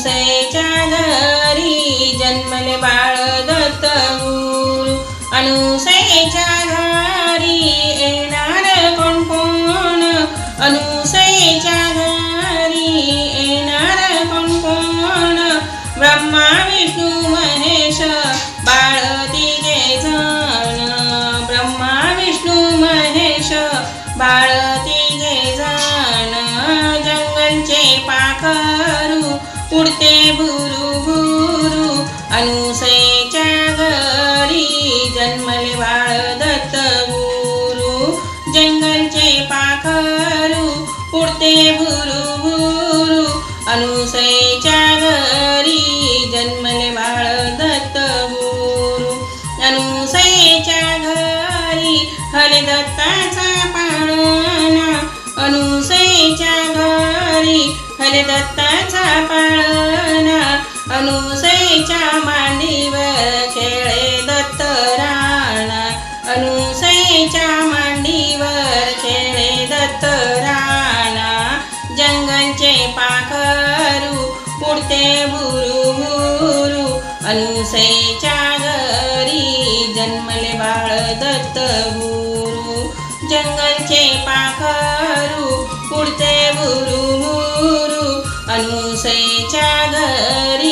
अनुसयेच्या घरी जन्मले बाळ दत्त गुरु. अनुसयेच्या घरी येणार कोण कोण? अनुसयेच्या घरी येणार कोण कोण? ब्रह्मा विष्णू महेश बाळ तिघे जण. ब्रह्मा विष्णू महेश बाळ तिघे जण. जंगलचे पाखरू पुढते भुरु भुरु अनुसयेच्या घरी जन्मले बाळ दत्त गुरु. जंगलचे पाखरू पुढते भुरु भुरु अनुसयेच्या घरी जन्मले बाळ दत्त गुरु. अनुसयेच्या घरी हरिदत्ताचा पाळणा. अनुसयेच्या घरी हरिदत्ताचा पाळणा. अनुसयेच्या मांडीवर खेळे दत्त राणा. अनुसयेच्या मांडीवर खेळे दत्त राणा. जंगलचे पाखरू उडते भुरू भुरू अनुसयेच्या घरी जन्मले बाळ दत्त गुरु जंगलचे पाखरू उडते भुरू भुरू अनुसयेच्या घरी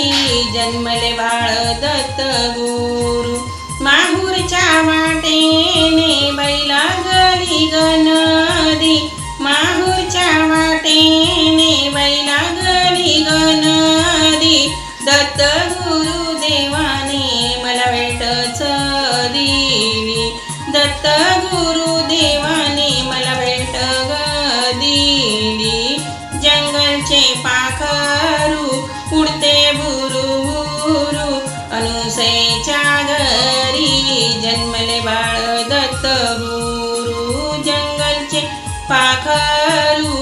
जन्मले बाळ दत्त गुरु. माहूरच्या वाटेने बैला गली गणदी माहूरच्या वाटेने बैला गली गणदी दत्त गुरु देवाने मला भेटच दिली दत्त गुरु देवाने मला भेट ग दिली जंगलचे पाखरू उडते बुरू अनुसेच्या अनुसयेच्या घरी जन्मले बाळ दत्त गुरु. जंगलचे पाखरू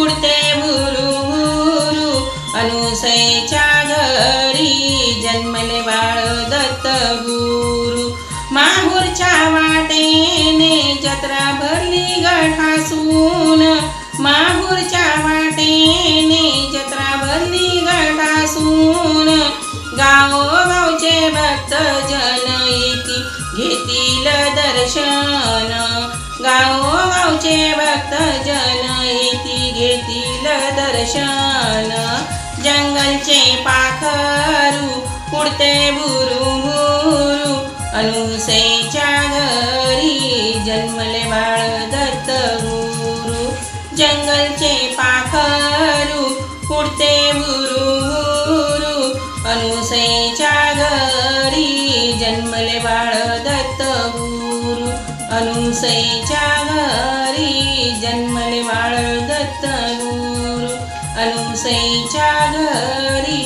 उडते भुरु भुरू अनुसयेच्या घरी जन्मले बाळ दत्त गुरु. माहूरच्या वाटेने जत्रा भरली गठासून माहूरच्या वाटेने जत्रा भरली गठासून तुझे भक्त जन घेतील दर्शन. गावोगावचे भक्त जनयती घेतील दर्शन. जंगलचे पाखरू उडते बुरू बुरू अनुसेच्या घरी जन्मले बाळ दत्त गुरु. जंगलचे पाखरू उडते बाळ दत्त गुरु अनुसयेच्या घरी जन्मले बाळ दत्त गुरु अनुसयेच्या घरी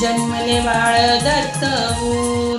जन्मले बाळ दत्त गुरु.